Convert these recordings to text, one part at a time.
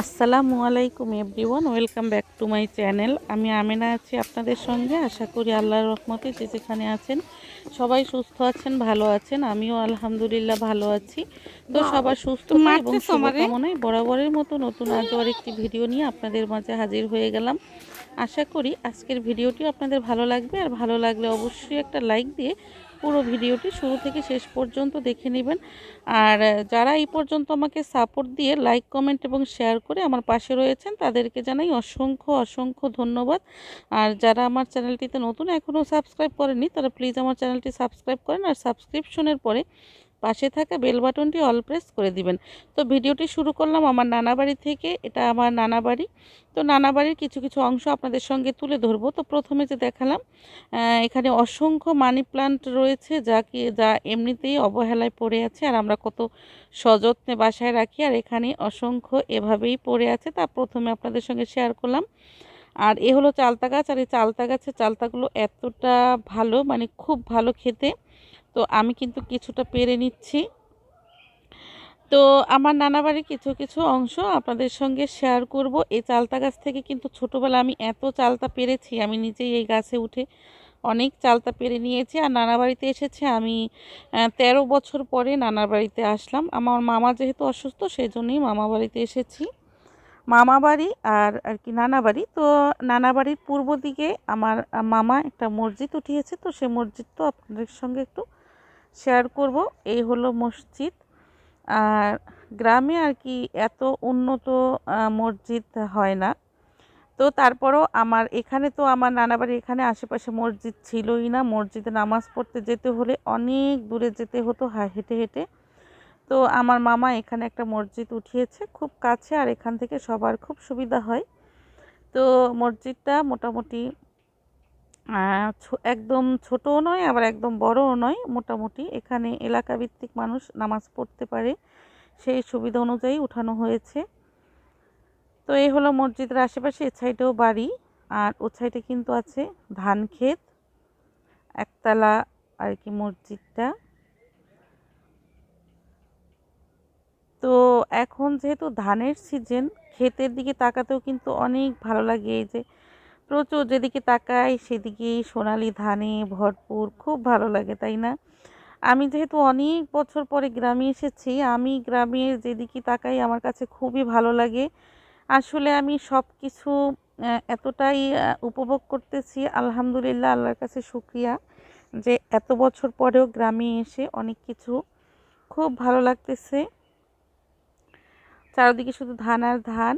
আসসালামু আলাইকুম everyone welcome back to my channel. আমি আমেনা আছি আপনাদের সঙ্গে। আশা করি আল্লাহর রহমতে যে যেখানে আছেন সবাই সুস্থ আছেন ভালো আছেন। আমিও আলহামদুলিল্লাহ ভালো আছি। তো সবার সুস্থ এবং শুভকামনায় বরাবরের মতো নতুন আজও আরেকটি ভিডিও নিয়ে আপনাদের মাঝে হাজির হয়ে গেলাম। আশা করি আজকের ভিডিওটি আপনাদের ভালো লাগবে। আর ভালো লাগলে অবশ্যই একটা লাইক দিয়ে পুরো ভিডিওটি শুরু থেকে শেষ পর্যন্ত দেখে নেবেন। আর যারা এই পর্যন্ত আমাকে সাপোর্ট দিয়ে লাইক কমেন্ট এবং শেয়ার করে আমার পাশে রয়েছেন, তাদেরকে জানাই অসংখ্য অসংখ্য ধন্যবাদ। আর যারা আমার চ্যানেলটিতে নতুন এখনও সাবস্ক্রাইব করেনি তারা প্লিজ আমার চ্যানেলটি সাবস্ক্রাইব করেন। আর সাবস্ক্রিপশনের পরে পাশে থাকা বেল বাটনটি অল প্রেস করে দিবেন। তো ভিডিওটি শুরু করলাম আমার নানা বাড়ি থেকে, এটা আমার নানা বাড়ি। তো নানা বাড়ির কিছু কিছু অংশ আপনাদের সঙ্গে তুলে ধরবো। তো প্রথমে যে দেখালাম এখানে অসংখ্য মানি প্লান্ট রয়েছে যা কি, যা এমনিতেই অবহেলায় পড়ে আছে আর আমরা কত সযত্নে বাসায় রাখি। আর এখানে অসংখ্য এভাবেই পড়ে আছে, তা প্রথমে আপনাদের সঙ্গে শেয়ার করলাম। আর এ হলো চালতা গাছ, আর এই চালতা গাছের চালতাগুলো এতটা ভালো মানে খুব ভালো খেতে। তো আমি কিন্তু কিছুটা পেরে নিচ্ছি। তো আমার নানা বাড়ির কিছু কিছু অংশ আপনাদের সঙ্গে শেয়ার করব। এই চালতা গাছ থেকে কিন্তু ছোটোবেলা আমি এত চালতা পেরেছি আমি নিজেই এই গাছে উঠে অনেক চালতা পেরে নিয়েছি। আর নানা বাড়িতে এসেছে আমি আহ, তেরো বছর পরে নানা বাড়িতে আসলাম। আমার মামা যেহেতু অসুস্থ সেই জন্যই মামা বাড়িতে এসেছি। মামা বাড়ি আর আর কি নানা বাড়ি। তো নানা বাড়ির পূর্ব দিকে আমার মামা একটা মসজিদ উঠিয়েছে তো সে মসজিদ তো আপনাদের সঙ্গে একটু শেয়ার করব। এই হলো মসজিদ। আর গ্রামে আর কি এত উন্নত মসজিদ হয় না। তো তারপরও আমার এখানে তো আমার নানা বাড়ির এখানে আশেপাশে মসজিদ ছিলই না। মসজিদে নামাজ পড়তে যেতে হলে অনেক দূরে যেতে হতো হা- হেঁটে হেঁটে। তো আমার মামা এখানে একটা মসজিদ উঠিয়েছে খুব কাছে আর এখান থেকে সবার খুব সুবিধা হয়। তো মসজিদটা মোটামুটি একদম ছোটও নয়, আবার একদম বড়ও নয়, মোটামুটি। এখানে এলাকাভিত্তিক মানুষ নামাজ পড়তে পারে। সেই সুবিধা অনুযায়ী উঠানো হয়েছে। তো এই হলো মসজিদের আশেপাশে, এ সাইডেও বাড়ি। আর ও সাইডে কিন্তু আছে ধান ক্ষেত। একতলা আর কি মসজিদটা। তো এখন যেহেতু ধানের সিজন, ক্ষেতের দিকে তাকাতেও কিন্তু অনেক ভালো লাগে। এই যে প্রচুর যেদিকে তাকাই সেদিকেই সোনালি ধানে ভরপুর, খুব ভালো লাগে, তাই না? আমি যেহেতু অনেক বছর পরে গ্রামে এসেছি, আমি গ্রামের যেদিকে তাকাই আমার কাছে খুবই ভালো লাগে। আসলে আমি সব কিছু এতটাই উপভোগ করতেছি, আলহামদুলিল্লাহ, আল্লাহর কাছে শুক্রিয়া যে এত বছর পরেও গ্রামে এসে অনেক কিছু খুব ভালো লাগতেছে। চারদিকে শুধু ধান আর ধান।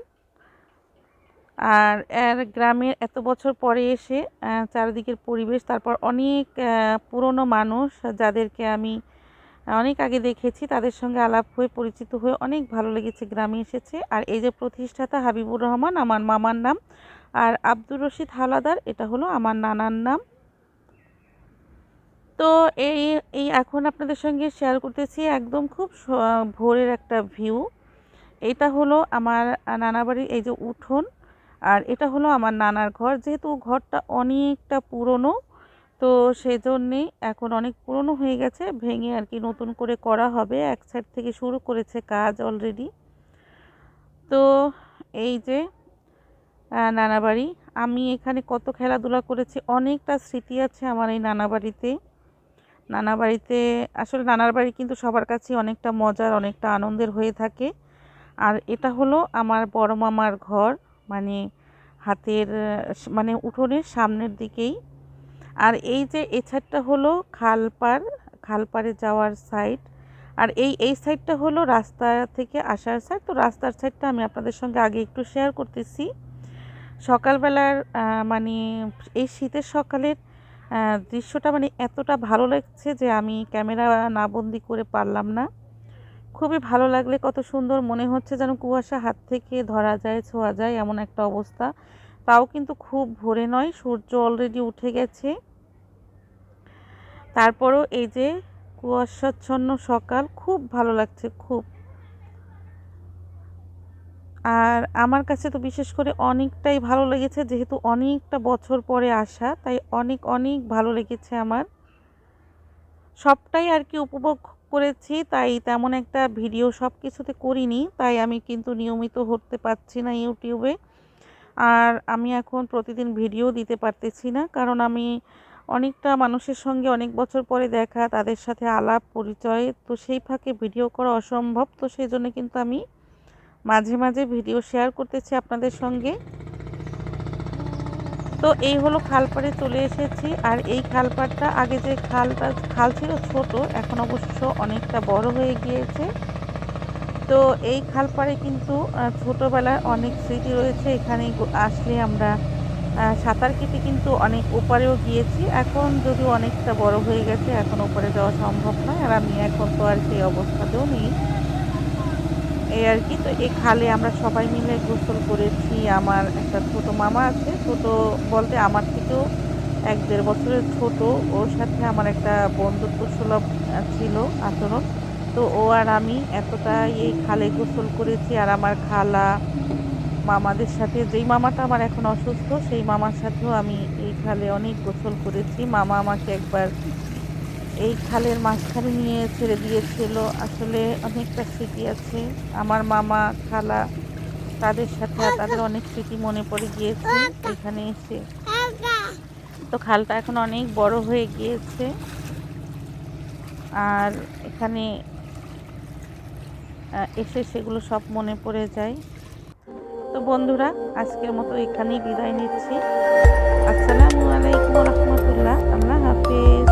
আর, এর গ্রামের এত বছর পরে এসে চারিদিকের পরিবেশ, তারপর অনেক পুরনো মানুষ যাদেরকে আমি অনেক আগে দেখেছি, তাদের সঙ্গে আলাপ হয়ে, পরিচিত হয়ে অনেক ভালো লেগেছে, গ্রামে এসেছে। আর এই যে প্রতিষ্ঠাতা হাবিবুর রহমান, আমার মামার নাম। আর আব্দুর রশিদ হাওলাদার এটা হলো আমার নানার নাম। তো এই এই এখন আপনাদের সঙ্গে শেয়ার করতেছি একদম খুব ভোরের একটা ভিউ এটা হলো আমার নানা বাড়ির এই যে উঠোন। আর এটা হলো আমার নানার ঘর। যেহেতু ঘরটা অনেকটা পুরনো, তো সেই জন্যেই এখন অনেক পুরনো হয়ে গেছে, ভেঙে আর কি নতুন করে করা হবে। এক সাইড থেকে শুরু করেছে কাজ অলরেডি তো এই যে নানা বাড়ি আমি এখানে কত খেলাধুলা করেছি, অনেকটা স্মৃতি আছে আমার এই নানা বাড়িতে নানা বাড়িতে আসলে নানার বাড়ি কিন্তু সবার কাছে অনেকটা মজার, অনেকটা আনন্দের হয়ে থাকে। আর এটা হলো আমার বড় মামার ঘর। মানে হাতের মানে উঠোনের সামনের দিকেই। আর এই যে এই সাইডটা হলো খালপাড়, খালপাড়ে যাওয়ার সাইড। আর এই এই সাইডটা হলো রাস্তা থেকে আসার সাইড। তো রাস্তার সাইডটা আমি আপনাদের সঙ্গে আগে একটু শেয়ার করতেছি। সকালবেলার মানে এই শীতের সকালের দৃশ্যটা মানে এতটা ভালো লাগছে যে আমি ক্যামেরা না বন্দি করে পারলাম না। খুবই ভালো লাগলে কত সুন্দর মনে হচ্ছে যেন কুয়াশা হাত থেকে ধরা যায়, ছোঁয়া যায় এমন একটা অবস্থা। তাও কিন্তু খুব ভোরে নয়, সূর্য অলরেডি উঠে গেছে। তারপরও এই যে কুয়াশাচ্ছন্ন সকাল, খুব ভালো লাগছে, খুব। আর আমার কাছে তো বিশেষ করে অনেকটাই ভালো লেগেছে, যেহেতু অনেকটা বছর পরে আসা, তাই অনেক অনেক ভালো লেগেছে আমার। সবটাই আর কি উপভোগ করেছি, তাই তেমন একটা ভিডিও সব কিছুতে করিনি, তাই আমি কিন্তু নিয়মিত হতে পারছি না ইউটিউবে। আর আমি এখন প্রতিদিন ভিডিও দিতে পারতেছি না, কারণ আমি অনেকটা মানুষের সঙ্গে অনেক বছর পরে দেখা, তাদের সাথে আলাপ, পরিচয়, তো সেই ফাঁকে ভিডিও করা অসম্ভব, তো সেই জন্য কিন্তু আমি মাঝে মাঝে ভিডিও শেয়ার করতেছি আপনাদের সঙ্গে। তো এই হলো খালপাড়ে চলে এসেছি। আর এই খালপাড়টা আগে যে খালটা, খাল ছিল ছোট, এখন অবশ্য অনেকটা বড় হয়ে গিয়েছে। তো এই খালপাড়ে কিন্তু ছোটবেলার অনেক স্মৃতি রয়েছে। এখানে আসলে আমরা সাঁতার কেটে কিন্তু অনেক ওপারেও গিয়েছি। এখন যদিও অনেকটা বড় হয়ে গেছে, এখন ওপারে যাওয়া সম্ভব নয়। আর আমি এখন তো আর সেই অবস্থাতেও নেই। এই আর কি। তো এই খালে আমরা সবাই মিলে গোসল করেছি। আমার একটা ছোট মামা আছে। ছোট বলতে আমার থেকেও এক দেড় বছরের ছোট। ওর সাথে আমার একটা বন্ধুত্ব সুলভ ছিল আচরণ। তো ও আর আমি এতটাই এই খালে গোসল করেছি। আর আমার খালা মামাদের সাথে, যেই মামাটা আমার এখন অসুস্থ, সেই মামার সাথেও আমি এই খালে অনেক গোসল করেছি। মামা আমাকে একবার এই খালের মাঝখানে নিয়ে ছেড়ে দিয়েছিল। আসলে অনেকটা স্মৃতি আছে। আমার মামা, খালা তাদের সাথে তাদের অনেক স্মৃতি মনে পড়ে গিয়েছে এখানে এসে। তো খালটা এখন অনেক বড় হয়ে গিয়েছে। আর এখানে এসে সেগুলো সব মনে পড়ে যায়। তো বন্ধুরা, আজকের মতো এখানেই বিদায় নিচ্ছি। আসসালামু আলাইকুম রহমতুল্লাহ। আল্লাহ হাফিজ।